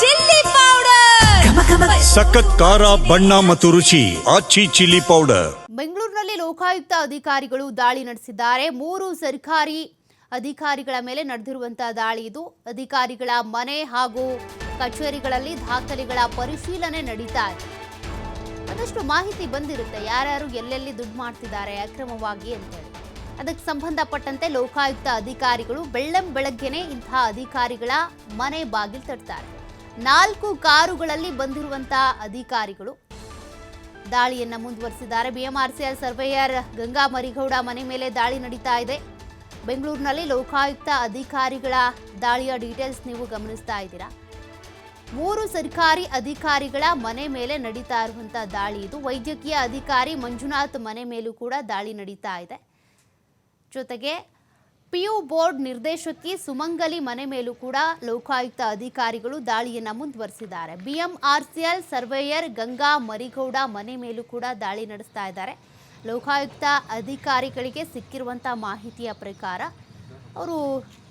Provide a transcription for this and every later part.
Chilli powder. ಸಖತ್ ಖಾರ ಬಣ್ಣ ಮತ್ತು ರುಚಿ ಆಚಿ ಚಿಲ್ಲಿ ಪೌಡರ್. ಬೆಂಗಳೂರಿನಲ್ಲಿ ಲೋಕಾಯುಕ್ತ ಅಧಿಕಾರಿಗಳು ದಾಳಿ ನಡೆಸಿದ್ದಾರೆ. ಮೂರು ಸರ್ಕಾರಿ ಅಧಿಕಾರಿಗಳ ಮೇಲೆ ನಡೆದಿರುವಂತಹ ದಾಳಿ ಇದು. ಅಧಿಕಾರಿಗಳ ಮನೆ ಹಾಗೂ ಕಚೇರಿಗಳಲ್ಲಿ ದಾಖಲೆಗಳ ಪರಿಶೀಲನೆ ನಡೀತಾ ಇದೆ. ಒಂದಷ್ಟು ಮಾಹಿತಿ ಬಂದಿರುತ್ತೆ. ಯಾರ್ಯಾರು ಎಲ್ಲೆಲ್ಲಿ ದುಡ್ಡು ಮಾಡ್ತಿದ್ದಾರೆ ಅಕ್ರಮವಾಗಿ ಅಂತೇಳಿ ಅದಕ್ಕೆ ಸಂಬಂಧಪಟ್ಟಂತೆ ಲೋಕಾಯುಕ್ತ ಅಧಿಕಾರಿಗಳು ಬೆಳ್ಳಂ ಬೆಳಗ್ಗೆನೆ ಇಂತಹ ಅಧಿಕಾರಿಗಳ ಮನೆ ಬಾಗಿಲು ತಟ್ತಾರೆ. ನಾಲ್ಕು ಕಾರುಗಳಲ್ಲಿ ಬಂದಿರುವಂತಹ ಅಧಿಕಾರಿಗಳು. ದಾಳಿಯನ್ನ ಮುಂದುವರಿಸಿದ್ದಾರೆ. ಬಿಎಂಆರ್ಸಿಎಲ್ ಸರ್ವೇಯರ್ ಗಂಗಾ ಮರಿಗೌಡ ಮನೆ ಮೇಲೆ ದಾಳಿ ನಡೀತಾ ಇದೆ. ಬೆಂಗಳೂರಿನಲ್ಲಿ ಲೋಕಾಯುಕ್ತ ಅಧಿಕಾರಿಗಳ ದಾಳಿಯ ಡೀಟೇಲ್ಸ್ ನೀವು ಗಮನಿಸ್ತಾ ಇದ್ದೀರಾ? ಮೂರು ಸರ್ಕಾರಿ ಅಧಿಕಾರಿಗಳ ಮನೆ ಮೇಲೆ ನಡೀತಾ ಇರುವಂತಹ ದಾಳಿ ಇದು. ವೈದ್ಯಕೀಯ ಅಧಿಕಾರಿ ಮಂಜುನಾಥ್ ಮನೆ ಮೇಲೂ ಕೂಡ ದಾಳಿ ನಡೀತಾ ಇದೆ. ಜೊತೆಗೆ ಪಿಯು ಬೋರ್ಡ್ ನಿರ್ದೇಶಕಿ ಸುಮಂಗಲಿ ಮನೆ ಮೇಲೂ ಕೂಡ ಲೋಕಾಯುಕ್ತ ಅಧಿಕಾರಿಗಳು ದಾಳಿಯನ್ನು ಮುಂದುವರಿಸಿದ್ದಾರೆ. ಬಿಎಂಆರ್ಸಿಎಲ್ ಸರ್ವೇಯರ್ ಗಂಗಾ ಮರಿಗೌಡ ಮನೆ ಮೇಲೂ ಕೂಡ ದಾಳಿ ನಡೆಸ್ತಾ ಇದ್ದಾರೆ. ಲೋಕಾಯುಕ್ತ ಅಧಿಕಾರಿಗಳಿಗೆ ಸಿಕ್ಕಿರುವಂಥ ಮಾಹಿತಿಯ ಪ್ರಕಾರ ಅವರು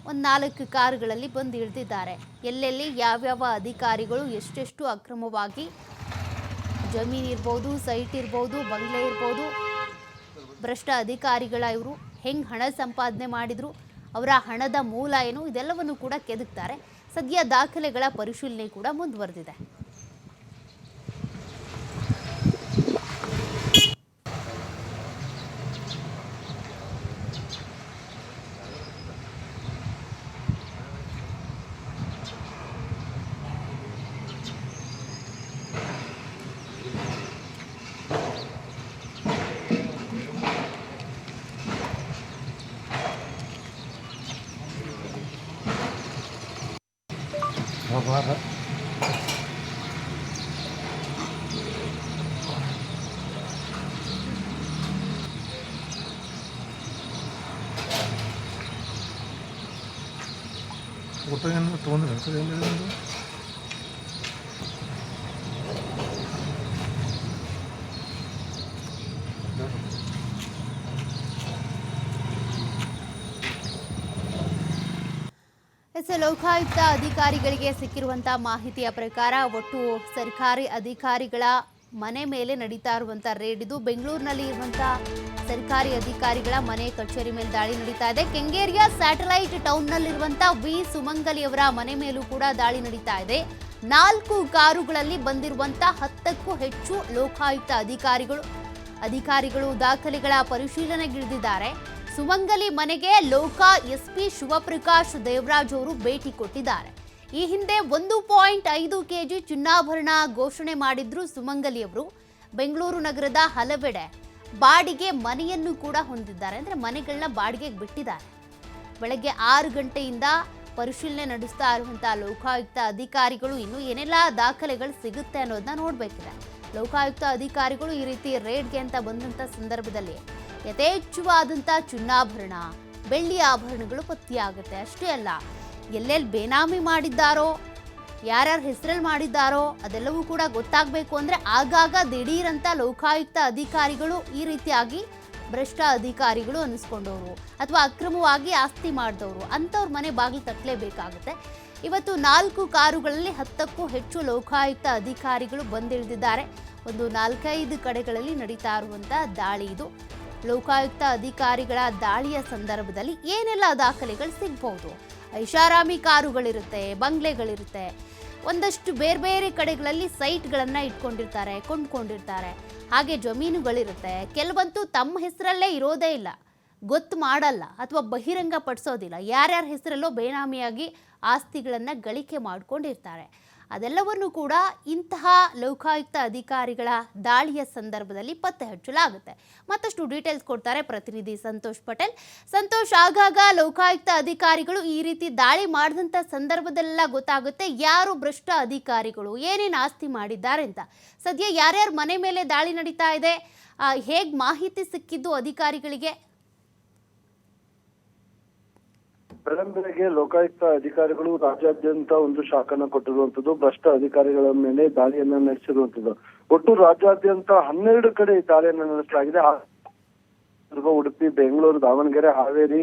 ಒಂದು ನಾಲ್ಕು ಕಾರುಗಳಲ್ಲಿ ಬಂದು ಇಳಿದಿದ್ದಾರೆ. ಎಲ್ಲೆಲ್ಲಿ ಯಾವ್ಯಾವ ಅಧಿಕಾರಿಗಳು ಎಷ್ಟೆಷ್ಟು ಅಕ್ರಮವಾಗಿ ಜಮೀನು ಇರ್ಬೋದು, ಸೈಟ್ ಇರ್ಬೋದು, ಬಂಗ್ಲೆ ಇರ್ಬೋದು, ಭ್ರಷ್ಟ ಅಧಿಕಾರಿಗಳ ಇವರು ಹೆಂಗೆ ಹಣ ಸಂಪಾದನೆ ಮಾಡಿದರು, ಅವರ ಹಣದ ಮೂಲ ಏನು, ಇದೆಲ್ಲವನ್ನು ಕೂಡ ಕೆದಕ್ತಾರೆ. ಸದ್ಯ ದಾಖಲೆಗಳ ಪರಿಶೀಲನೆ ಕೂಡ ಮುಂದುವರೆದಿದೆ. റബ്ബർ കൂട്ടം ഞാൻ തോന്നുന്നു ಎಸ್ ಲೋಕಾಯುಕ್ತ ಅಧಿಕಾರಿಗಳಿಗೆ ಸಿಕ್ಕಿರುವಂತಹ ಮಾಹಿತಿಯ ಪ್ರಕಾರ ಒಟ್ಟು ಸರ್ಕಾರಿ ಅಧಿಕಾರಿಗಳ ಮನೆ ಮೇಲೆ ನಡೀತಾ ಇರುವಂಥ ರೇಡ್ ಇದು ಬೆಂಗಳೂರಿನಲ್ಲಿ ಇರುವಂತಹ ಸರ್ಕಾರಿ ಅಧಿಕಾರಿಗಳ ಮನೆ ಕಚೇರಿ ಮೇಲೆ ದಾಳಿ ನಡೀತಾ ಇದೆ. ಕೆಂಗೇರಿಯ ಸ್ಯಾಟಲೈಟ್ ಟೌನ್ನಲ್ಲಿರುವಂತಹ ವಿ ಸುಮಂಗಲಿ ಅವರ ಮನೆ ಮೇಲೂ ಕೂಡ ದಾಳಿ ನಡೀತಾ ಇದೆ. ನಾಲ್ಕು ಕಾರುಗಳಲ್ಲಿ ಬಂದಿರುವಂತ ಹತ್ತಕ್ಕೂ ಹೆಚ್ಚು ಲೋಕಾಯುಕ್ತ ಅಧಿಕಾರಿಗಳು ಅಧಿಕಾರಿಗಳು ದಾಖಲೆಗಳ ಪರಿಶೀಲನೆಗಿಳಿದಿದ್ದಾರೆ. ಸುಮಂಗಲಿ ಮನೆಗೆ ಲೋಕ ಎಸ್ಪಿ ಶಿವಪ್ರಕಾಶ್ ದೇವರಾಜ್ ಅವರು ಭೇಟಿ ಕೊಟ್ಟಿದ್ದಾರೆ. ಈ ಹಿಂದೆ ಒಂದು ಪಾಯಿಂಟ್ ಐದು ಕೆಜಿ ಚಿನ್ನಾಭರಣ ಘೋಷಣೆ ಮಾಡಿದ್ರು ಸುಮಂಗಲಿ ಅವರು. ಬೆಂಗಳೂರು ನಗರದ ಹಲವೆಡೆ ಬಾಡಿಗೆ ಮನೆಯನ್ನು ಕೂಡ ಹೊಂದಿದ್ದಾರೆ. ಅಂದ್ರೆ ಮನೆಗಳನ್ನ ಬಾಡಿಗೆಗೆ ಬಿಟ್ಟಿದ್ದಾರೆ. ಬೆಳಗ್ಗೆ ಆರು ಗಂಟೆಯಿಂದ ಪರಿಶೀಲನೆ ನಡೆಸ್ತಾ ಇರುವಂತಹ ಲೋಕಾಯುಕ್ತ ಅಧಿಕಾರಿಗಳು ಇನ್ನು ಏನೆಲ್ಲ ದಾಖಲೆಗಳು ಸಿಗುತ್ತೆ ಅನ್ನೋದನ್ನ ನೋಡಬೇಕಿದೆ. ಲೋಕಾಯುಕ್ತ ಅಧಿಕಾರಿಗಳು ಈ ರೀತಿ ರೇಡ್ಗೆ ಅಂತ ಬಂದಂತ ಸಂದರ್ಭದಲ್ಲಿ ಯಥೇಚ್ಛವಾದಂಥ ಚಿನ್ನಾಭರಣ ಬೆಳ್ಳಿ ಆಭರಣಗಳು ಪತ್ತೆಯಾಗುತ್ತೆ. ಅಷ್ಟೇ ಅಲ್ಲ, ಎಲ್ಲೆಲ್ಲಿ ಬೇನಾಮಿ ಮಾಡಿದ್ದಾರೋ, ಯಾರ್ಯಾರ ಹೆಸರಲ್ಲಿ ಮಾಡಿದ್ದಾರೋ, ಅದೆಲ್ಲವೂ ಕೂಡ ಗೊತ್ತಾಗಬೇಕು ಅಂದರೆ ಆಗಾಗ ದಿಢೀರಂಥ ಲೋಕಾಯುಕ್ತ ಅಧಿಕಾರಿಗಳು ಈ ರೀತಿಯಾಗಿ ಭ್ರಷ್ಟ ಅಧಿಕಾರಿಗಳು ಅನ್ನಿಸ್ಕೊಂಡವರು ಅಥವಾ ಅಕ್ರಮವಾಗಿ ಆಸ್ತಿ ಮಾಡಿದವರು ಅಂಥವ್ರ ಮನೆ ಬಾಗಿಲು ತಟ್ಟಲೇಬೇಕಾಗುತ್ತೆ ಇವತ್ತು ನಾಲ್ಕು ಕಾರುಗಳಲ್ಲಿ ಹತ್ತಕ್ಕೂ ಹೆಚ್ಚು ಲೋಕಾಯುಕ್ತ ಅಧಿಕಾರಿಗಳು ಬಂದಿಳಿದಿದ್ದಾರೆ. ಒಂದು ನಾಲ್ಕೈದು ಕಡೆಗಳಲ್ಲಿ ನಡೀತಾ ಇರುವಂಥ ದಾಳಿ ಇದು. ಲೋಕಾಯುಕ್ತ ಅಧಿಕಾರಿಗಳ ದಾಳಿಯ ಸಂದರ್ಭದಲ್ಲಿ ಏನೆಲ್ಲ ದಾಖಲೆಗಳು ಸಿಗ್ಬೋದು? ಐಷಾರಾಮಿ ಕಾರುಗಳಿರುತ್ತೆ, ಬಂಗ್ಲೆಗಳಿರುತ್ತೆ. ಒಂದಷ್ಟು ಬೇರೆ ಬೇರೆ ಕಡೆಗಳಲ್ಲಿ ಸೈಟ್ಗಳನ್ನು ಇಟ್ಕೊಂಡಿರ್ತಾರೆ, ಕೊಂಡ್ಕೊಂಡಿರ್ತಾರೆ. ಹಾಗೆ ಜಮೀನುಗಳಿರುತ್ತೆ. ಕೆಲವಂತೂ ತಮ್ಮ ಹೆಸರಲ್ಲೇ ಇರೋದೇ ಇಲ್ಲ. ಗೊತ್ತು ಮಾಡಲ್ಲ ಅಥವಾ ಬಹಿರಂಗ ಪಡಿಸೋದಿಲ್ಲ. ಯಾರ್ಯಾರ ಹೆಸರಲ್ಲೋ ಬೇನಾಮಿಯಾಗಿ ಆಸ್ತಿಗಳನ್ನು ಗಳಿಕೆ ಮಾಡ್ಕೊಂಡಿರ್ತಾರೆ. ಅದೆಲ್ಲವನ್ನು ಕೂಡ ಇಂತಹ ಲೋಕಾಯುಕ್ತ ಅಧಿಕಾರಿಗಳ ದಾಳಿಯ ಸಂದರ್ಭದಲ್ಲಿ ಪತ್ತೆ ಹಚ್ಚಲಾಗುತ್ತೆ. ಮತ್ತಷ್ಟು ಡೀಟೇಲ್ಸ್ ಕೊಡ್ತಾರೆ ಪ್ರತಿನಿಧಿ ಸಂತೋಷ್ ಪಟೇಲ್. ಸಂತೋಷ್, ಆಗಾಗ ಲೋಕಾಯುಕ್ತ ಅಧಿಕಾರಿಗಳು ಈ ರೀತಿ ದಾಳಿ ಮಾಡಿದಂಥ ಸಂದರ್ಭದಲ್ಲೆಲ್ಲ ಗೊತ್ತಾಗುತ್ತೆ ಯಾರು ಭ್ರಷ್ಟ ಅಧಿಕಾರಿಗಳು, ಏನೇನು ಆಸ್ತಿ ಮಾಡಿದ್ದಾರೆ ಅಂತ. ಸದ್ಯ ಯಾರ್ಯಾರ ಮನೆ ಮೇಲೆ ದಾಳಿ ನಡೀತಾ ಇದೆ ಹೇಗೆ ಮಾಹಿತಿ ಸಿಕ್ಕಿದ್ದು ಅಧಿಕಾರಿಗಳಿಗೆ? ಬೆಳಂಬೆಳಗ್ಗೆ ಲೋಕಾಯುಕ್ತ ಅಧಿಕಾರಿಗಳು ರಾಜ್ಯಾದ್ಯಂತ ಒಂದು ಶಾಖನ ಕೊಟ್ಟಿರುವಂತದ್ದು ಭ್ರಷ್ಟ ಅಧಿಕಾರಿಗಳ ಮೇಲೆ ದಾಳಿಯನ್ನ ನಡೆಸಿರುವಂತದ್ದು ಒಟ್ಟು ರಾಜ್ಯಾದ್ಯಂತ ಹನ್ನೆರಡು ಕಡೆ ಈ ದಾಳಿಯನ್ನ ನಡೆಸಲಾಗಿದೆ. ಉಡುಪಿ, ಬೆಂಗಳೂರು, ದಾವಣಗೆರೆ, ಹಾವೇರಿ,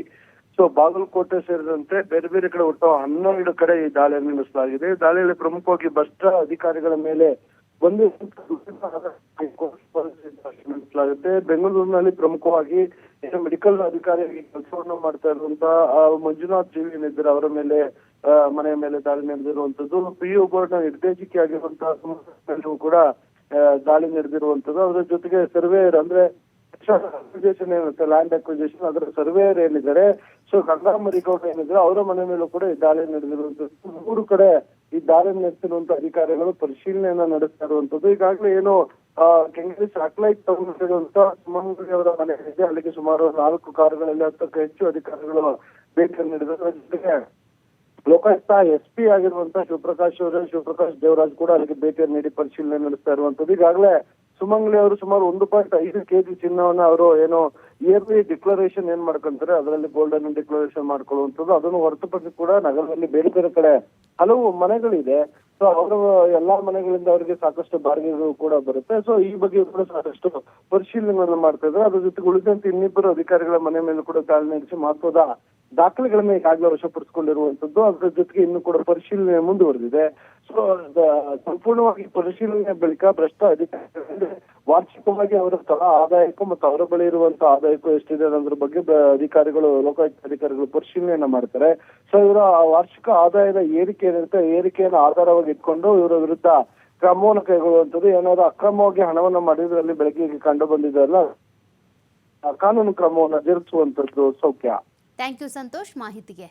ಸೊ ಬಾಗಲಕೋಟೆ ಸೇರಿದಂತೆ ಬೇರೆ ಬೇರೆ ಕಡೆ ಒಟ್ಟು ಹನ್ನೆರಡು ಕಡೆ ಈ ದಾಳಿಯನ್ನು ನಡೆಸಲಾಗಿದೆ. ದಾಳಿಯಲ್ಲಿ ಪ್ರಮುಖವಾಗಿ ಭ್ರಷ್ಟ ಅಧಿಕಾರಿಗಳ ಮೇಲೆ ಒಂದು ಬೆಂಗಳೂರಿನಲ್ಲಿ ಪ್ರಮುಖವಾಗಿ ಮೆಡಿಕಲ್ ಅಧಿಕಾರಿಯಾಗಿ ಕೆಲಸವನ್ನು ಮಾಡ್ತಾ ಇರುವಂತಹ ಮಂಜುನಾಥ್ ಜೀವಿ ಏನಿದ್ದಾರೆ ಅವರ ಮೇಲೆ ಮನೆಯ ಮೇಲೆ ದಾಳಿ ನಡೆದಿರುವಂತದ್ದು ಪಿ ಯು ಬೋರ್ಡ್ನ ನಿರ್ದೇಶಕಿ ಆಗಿರುವಂತಹ ಮೇಲೂ ಕೂಡ ದಾಳಿ ನಡೆದಿರುವಂತದ್ದು. ಅದರ ಜೊತೆಗೆ ಸರ್ವೇಯರ್ ಅಂದ್ರೆ ಅಕ್ವಿಜೇಷನ್ ಏನಿರುತ್ತೆ ಲ್ಯಾಂಡ್ ಅಕ್ವಿಜೇಷನ್ ಅದರ ಸರ್ವೇಯರ್ ಏನಿದ್ದಾರೆ, ಸೊ ಗಂಗಾಮರಿಗೌಡ ಏನಿದ್ದಾರೆ, ಅವರ ಮನೆ ಮೇಲೂ ಕೂಡ ಈ ದಾಳಿ ನಡೆದಿರುವಂತದ್ದು. ಮೂರು ಕಡೆ ಈ ದಾರಿ ನಡೆಸಿರುವಂತ ಅಧಿಕಾರಿಗಳು ಪರಿಶೀಲನೆಯನ್ನ ನಡೆಸ್ತಾ ಇರುವಂತದ್ದು. ಈಗಾಗಲೇ ಏನು ಕೆಂಗೇರಿ ಸ್ಯಾಟಲೈಟ್ ತಗೊಂಡಿರುವಂತಹ ಸುಮಂಗಲಿ ಅವರ ಮನೆ ಇದೆ. ಅಲ್ಲಿಗೆ ಸುಮಾರು ನಾಲ್ಕು ಕಾರುಗಳಲ್ಲಿ ಹತ್ತಕ್ಕೂ ಹೆಚ್ಚು ಅಧಿಕಾರಿಗಳು ನೀಡಿದ್ದಾರೆ. ಅದರ ಜೊತೆಗೆ ಲೋಕಾಯುಕ್ತ ಎಸ್ ಪಿ ಆಗಿರುವಂತಹ ಶಿವಪ್ರಕಾಶ್ ಅವರ, ಶಿವಪ್ರಕಾಶ್ ದೇವರಾಜ್ ಕೂಡ ಅಲ್ಲಿಗೆ ಭೇಟಿಯನ್ನು ನೀಡಿ ಪರಿಶೀಲನೆ ನಡೆಸ್ತಾ ಇರುವಂತದ್ದು. ಈಗಾಗಲೇ ಸುಮಂಗ್ಲಿ ಅವರು ಸುಮಾರು ಒಂದು ಪಾಯಿಂಟ್ ಐದು ಕೆಜಿ ಚಿನ್ನವನ್ನ ಅವರು ಏನು ಇಯರ್ಲಿ ಡಿಕ್ಲರೇಷನ್ ಏನ್ ಮಾಡ್ಕೊಂತಾರೆ? ಅದರಲ್ಲಿ ಗೋಲ್ಡನ್ ಡಿಕ್ಲರೇಷನ್ ಮಾಡ್ಕೊಳ್ಳುವಂಥದ್ದು. ಅದನ್ನು ಹೊರತುಪಡಿಸಿ ಕೂಡ ನಗರದಲ್ಲಿ ಬೇರೆ ಬೇರೆ ಕಡೆ ಹಲವು ಮನೆಗಳಿದೆ. ಸೊ ಅವರು ಎಲ್ಲಾ ಮನೆಗಳಿಂದ ಅವರಿಗೆ ಸಾಕಷ್ಟು ಬಾಡಿಗೆಗಳು ಕೂಡ ಬರುತ್ತೆ. ಸೊ ಈ ಬಗ್ಗೆ ಕೂಡ ಸಾಕಷ್ಟು ಪರಿಶೀಲನೆಗಳನ್ನ ಮಾಡ್ತಾ ಇದ್ದಾರೆ. ಅದ್ರ ಜೊತೆಗೆ ಉಳಿದಂತೆ ಇನ್ನಿಬ್ಬರು ಅಧಿಕಾರಿಗಳ ಮನೆ ಮೇಲೆ ಕೂಡ ದಾಳಿ ನಡೆಸಿ ಮಹತ್ವದ ದಾಖಲೆಗಳನ್ನ ಈಗಾಗಲೇ ವಶಪಡಿಸಿಕೊಂಡಿರುವಂತದ್ದು ಅದ್ರ ಜೊತೆಗೆ ಇನ್ನು ಕೂಡ ಪರಿಶೀಲನೆ ಮುಂದುವರೆದಿದೆ. ಸೊ ಸಂಪೂರ್ಣವಾಗಿ ಪರಿಶೀಲನೆ ಬಳಿಕ ಭ್ರಷ್ಟ ಅಧಿಕಾರಿಗಳಿಗೆ ವಾರ್ಷಿಕವಾಗಿ ಅವರ ಸ್ಥಳ ಆದಾಯಕ್ಕೂ ಮತ್ತು ಅವರ ಬಳಿ ಇರುವಂತಹ ಆದಾಯಕ್ಕೂ ಎಷ್ಟಿದೆ ಅನ್ನೋದ್ರ ಬಗ್ಗೆ ಅಧಿಕಾರಿಗಳು, ಲೋಕಾಯುಕ್ತ ಅಧಿಕಾರಿಗಳು ಪರಿಶೀಲನೆಯನ್ನ ಮಾಡ್ತಾರೆ. ಸೊ ಇವರ ವಾರ್ಷಿಕ ಆದಾಯದ ಏರಿಕೆ ಏನಿರುತ್ತೆ ಏರಿಕೆಯನ್ನು ಆಧಾರವಾಗಿ ಇಟ್ಕೊಂಡು ಇವರ ವಿರುದ್ಧ ಕ್ರಮವನ್ನು ಕೈಗೊಳ್ಳುವಂಥದ್ದು. ಏನಾದ್ರು ಅಕ್ರಮವಾಗಿ ಹಣವನ್ನು ಮಾಡಿದ್ರಲ್ಲಿ ಬೆಳಕಿಗೆ ಕಂಡು ಬಂದಿದೆಯಲ್ಲ ಕಾನೂನು ಕ್ರಮವನ್ನು ಜರುಗಿಸುವಂತದ್ದು ಸೌಖ್ಯ. ಥ್ಯಾಂಕ್ ಯು ಸಂತೋಷ್ ಮಾಹಿತಿಗೆ.